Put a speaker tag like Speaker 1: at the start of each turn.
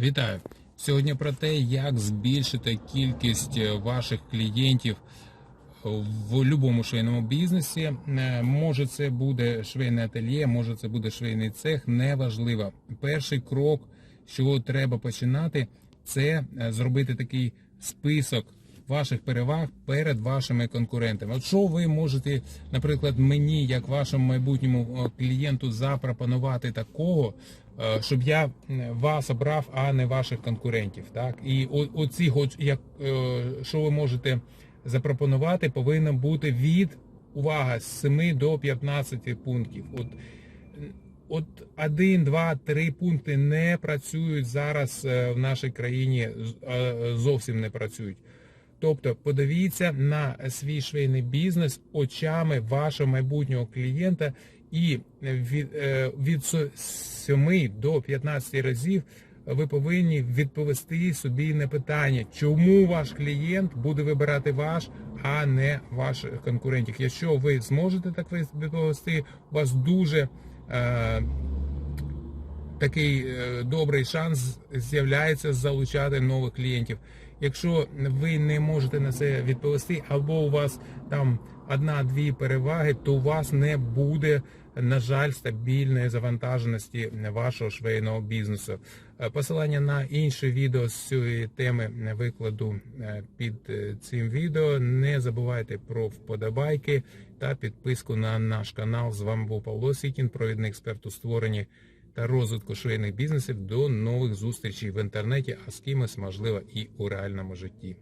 Speaker 1: Вітаю! Сьогодні про те, як збільшити кількість е, ваших клієнтів в будь-якому швейному бізнесі. Е, Може це буде швейне ательє, може це буде швейний цех, неважливо. Перший крок, чого треба починати, це е, зробити такий список ваших переваг перед вашими конкурентами. От що ви можете, наприклад, мені, як вашому майбутньому клієнту, запропонувати такого, е, щоб я е, вас обрав, а не ваших конкурентів. Так і оці, як е, що ви можете запропонувати, повинно бути від увага з 7 до 15 пунктів. От От один, два, три пункти не працюють зараз в нашій країні, зовсім не працюють. Тобто, подивіться на свій швейний бізнес очами вашого майбутнього клієнта, і від, е, від 7 до 15 разів ви повинні відповісти собі на питання, чому ваш клієнт буде вибирати ваш, а не ваших конкурентів. Якщо ви зможете так відповісти, у вас дуже е, такий е, добрий шанс з'являється залучати нових клієнтів. Якщо ви не можете на це відповісти, або у вас там одна-дві переваги, то у вас не буде, на жаль, стабільної завантаженості вашого швейного бізнесу. Е, Посилання на інше відео з цієї теми викладу е, під е, цим відео. Не забувайте про вподобайки та підписку на наш канал. З вами був Павло Сікін, провідний експерт у створенні та розвитку швейних бізнесів. До нових зустрічей в інтернеті, а з кимось можливо і у реальному житті.